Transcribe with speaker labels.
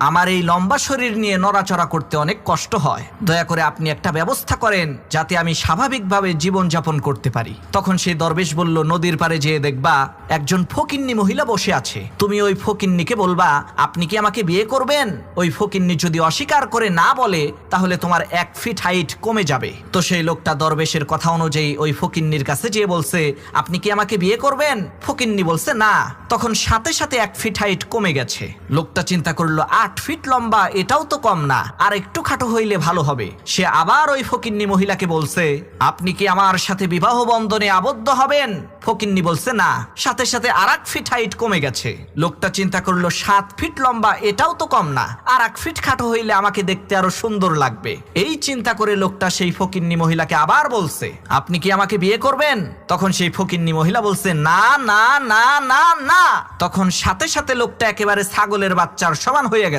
Speaker 1: আমার এই লম্বা শরীর নিয়ে নড়াচড়া করতে অনেক কষ্ট হয়। দয়া করে আপনি একটা ব্যবস্থা করেন যাতে আমি স্বাভাবিকভাবে জীবনযাপন করতে পারি। তখন সেই দরবেশ বলল, নদীর পাড়ে যেয়ে দেখবা, একজন ফকিন্নি মহিলা বসে আছে। তুমি ওই ফকিন্নিকে বলবা, আপনি কি আমাকে বিয়ে করবেন? ওই ফকিন্নি যদি অস্বীকার করে না বলে, তাহলে তোমার এক ফিট হাইট কমে যাবে তো সেই লোকটা দরবেশের কথা অনুযায়ী ওই ফকিন্নির কাছে যেয়ে বলছে, আপনি কি আমাকে বিয়ে করবেন? ফকিন্নি বলছে, না। তখন সাথে সাথে এক ফিট হাইট কমে গেছে। লোকটা চিন্তা করল আট ফিট লম্বা, এটাও তো কম না। আর একটু খাটো হইলে ভালো হবে। সে আবার ওই ফকিন্নি মহিলাকে বলছে, আপনি কি আমার সাথে বিবাহ বন্ধনে আবদ্ধ হবেন? ফকিন্নি বলছে, না। সাথে সাথে আর এক ফিট হাইট কমে গেছে। লোকটা চিন্তা করল, সাত ফিট লম্বা, এটাও তো কম না। আর এক ফিট খাটো হইলে আমাকে দেখতে আরও সুন্দর লাগবে। এই চিন্তা করে লোকটা সেই ফকিন্নি মহিলাকে আবার বলছে, আপনি কি আমাকে বিয়ে করবেন? তখন সেই ফকিন্নি মহিলা বলছে, না না না না না। তখন সাথে সাথে লোকটা একেবারে ছাগলের বাচ্চার সমান হয়ে গেছে।